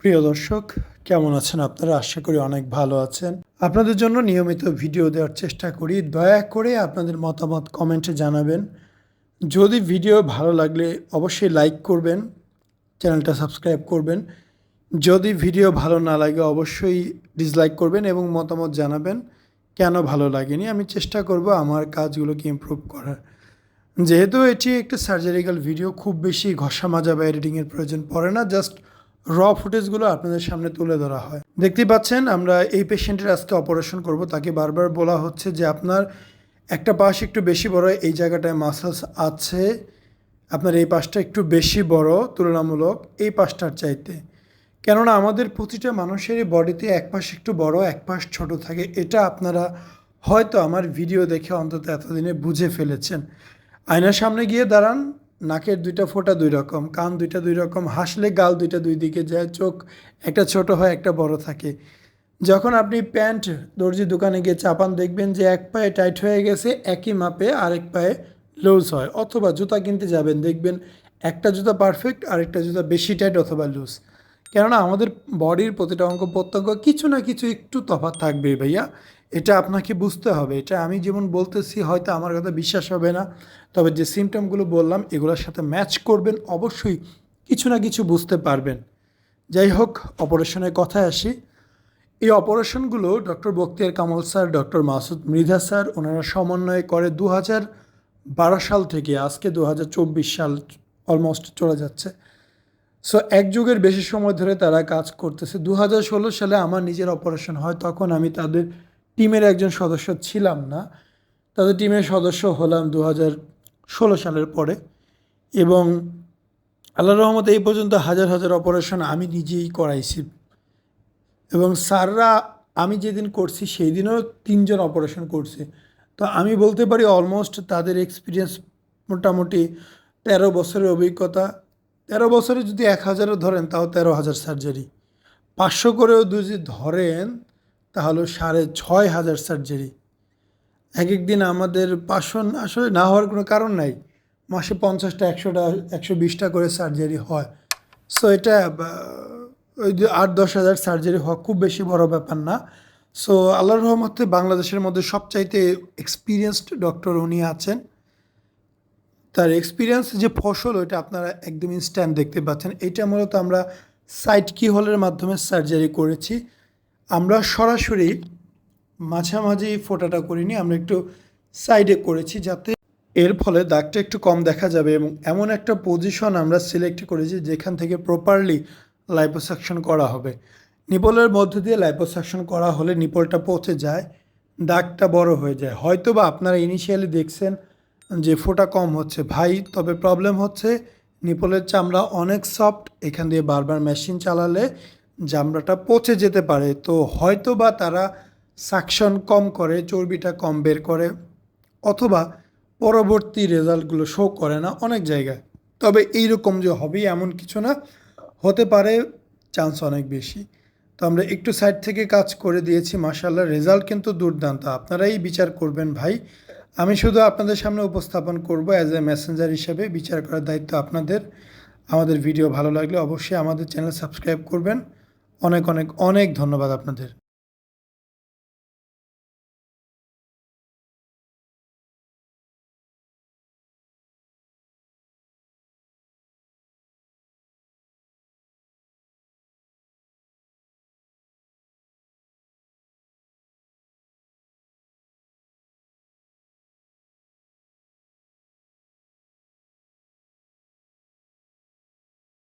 প্রিয় দর্শক, কেমন আছেন আপনারা? আশা করি অনেক ভালো আছেন। আপনাদের জন্য নিয়মিত ভিডিও দেওয়ার চেষ্টা করি। দয়া করে আপনাদের মতামত কমেন্টে জানাবেন। যদি ভিডিও ভালো লাগলে অবশ্যই লাইক করবেন, চ্যানেলটা সাবস্ক্রাইব করবেন। যদি ভিডিও ভালো না লাগে অবশ্যই ডিসলাইক করবেন এবং মতামত জানাবেন, কেন ভালো লাগেনি? আমি চেষ্টা করব আমার কাজগুলোকে ইমপ্রুভ করার। যেহেতু এটি একটা সার্জারিক্যাল ভিডিও খুব বেশি ঘষা মাজা বা এডিটিংয়ের প্রয়োজন পড়ে না। জাস্ট র ফুটেজগুলো আপনাদের সামনে তুলে ধরা হয়। দেখতেই পাচ্ছেন, আমরা এই পেশেন্টের আজকে অপারেশন করব। তাকে বারবার বলা হচ্ছে যে আপনার একটা পাশ একটু বেশি বড়, এই জায়গাটায় মাসালস আছে। আপনার এই পাশটা একটু বেশি বড়, তুলনামূলক এই পাশটার চাইতে। কেননা আমাদের প্রতিটা মানুষেরই বডিতে এক পাশ একটু বড়, এক পাশ ছোট থাকে। এটা আপনারা হয়তো আমার ভিডিও দেখে অন্তত এতদিনে বুঝে ফেলেছেন। আয়নার সামনে গিয়ে দাঁড়ান। নাকের দুইটা ফোঁটা দুই রকম, কান দুইটা দুই রকম, হাসলে গাল দুইটা দুই দিকে যায়, চোখ একটা ছোট হয়, একটা বড় থাকে। যখন আপনি প্যান্ট দর্জি দোকানে গিয়ে চাপান, দেখবেন যে এক পায়ে টাইট হয়ে গেছে, একই মাপে আরেক পায়ে লুজ হয়, অথবা জুতা কিনতে যাবেন, দেখবেন একটা জুতা পারফেক্ট আরেকটা জুতা বেশি টাইট অথবা লুজ কেননা আমাদের বডির প্রতিটা অঙ্গ প্রত্যঙ্গ কিছু না কিছু একটু তফাৎ থাকবে ভাইয়া। এটা আপনাকে বুঝতে হবে। এটা আমি যেমন বলতেছি, হয়তো আমার কথা বিশ্বাস হবে না। তবে যে সিমটমগুলো বললাম, এগুলোর সাথে ম্যাচ করবেন, অবশ্যই কিছু না কিছু বুঝতে পারবেন। যাই হোক, অপারেশনের কথায় আসি। এই অপারেশনগুলো doctor Bakhtiar Kamal sir, doctor Masud Mridha sir, ওনারা সমন্বয় করে দু হাজার বারো সাল থেকে, আজকে দু হাজার চব্বিশ সাল অলমোস্ট চলে যাচ্ছে। সো এক যুগের বেশি সময় ধরে তারা কাজ করতেছে। দু হাজার ষোলো সালে আমার নিজের অপারেশন হয়, তখন আমি তাদের টিমের একজন সদস্য ছিলাম না। তাদের টিমের সদস্য হলাম দু হাজার ষোলো সালের পরে এবং আল্লাহ রহমত এই পর্যন্ত হাজার হাজার অপারেশন আমি নিজেই করাইছি। এবং স্যাররা, আমি যেদিন করছি সেই দিনও তিনজন অপারেশন করছে। তো আমি বলতে পারি অলমোস্ট তাদের এক্সপিরিয়েন্স মোটামুটি তেরো বছরের অভিজ্ঞতা। তেরো বছরে যদি এক হাজারও ধরেন, তাও তেরো হাজার সার্জারি পাঁচশো করেও যদি ধরেন, তাহলে সাড়ে ছয় হাজার সার্জারি এক এক দিন আমাদের পাঁচশো আসলে না হওয়ার কোনো কারণ নাই। মাসে পঞ্চাশটা, একশোটা, একশো বিশটা করে সার্জারি হয়। সো এটা ওই আট, দশ হাজার সার্জারি হওয়া খুব বেশি বড় ব্যাপার না। সো আল্লাহর রহমতে বাংলাদেশের মধ্যে সবচাইতে এক্সপিরিয়েন্সড ডক্টর উনি আছেন। তার এক্সপিরিয়েন্স যে ফসল, ওইটা আপনারা একদম ইনস্ট্যান্ট দেখতে পাচ্ছেন। এটা মূলত আমরা সাইট কি হলের মাধ্যমে সার্জারি করেছি। আমরা সরাসরি মাঝামাঝি ফোটাটা করিনি, আমরা একটু সাইডে করেছি যাতে এর ফলে দাগটা একটু কম দেখা যাবে এবং এমন একটা পজিশন আমরা সিলেক্ট করেছি যেখান থেকে প্রপারলি লাইপোসাকশন করা হবে। নিপলের মধ্য দিয়ে লাইপোসাকশন করা হলে নিপলটা পচে যায়, দাগটা বড় হয়ে যায়। হয়তো বা আপনারা ইনিশিয়ালি দেখছেন যে ফোঁটা কম হচ্ছে। ভাই, তবে প্রবলেম হচ্ছে, নিপলের চামড়া অনেক সফট এখান দিয়ে বারবার মেশিন চালালে চামড়াটা পচে যেতে পারে। তো হয়তো বা তারা সাকশন কম করে, চর্বিটা কম বের করে, অথবা পরবর্তী রেজাল্টগুলো শো করে না অনেক জায়গায়। তবে এইরকম যে হবে এমন কিছু না, হতে পারে চান্স অনেক বেশি। তো আমরা একটু সাইড থেকে কাজ করে দিয়েছি মাসাল্লাহ রেজাল্ট কিন্তু দুর্দান্ত। আপনারাই বিচার করবেন ভাই। আমি শুধু আপনাদের সামনে উপস্থাপন করব অ্যাজ এ মেসেঞ্জার হিসাবে। বিচার করার দায়িত্ব আপনাদের। আমাদের ভিডিও ভালো লাগলে অবশ্যই আমাদের চ্যানেল সাবস্ক্রাইব করবেন। অনেক অনেক অনেক ধন্যবাদ আপনাদের।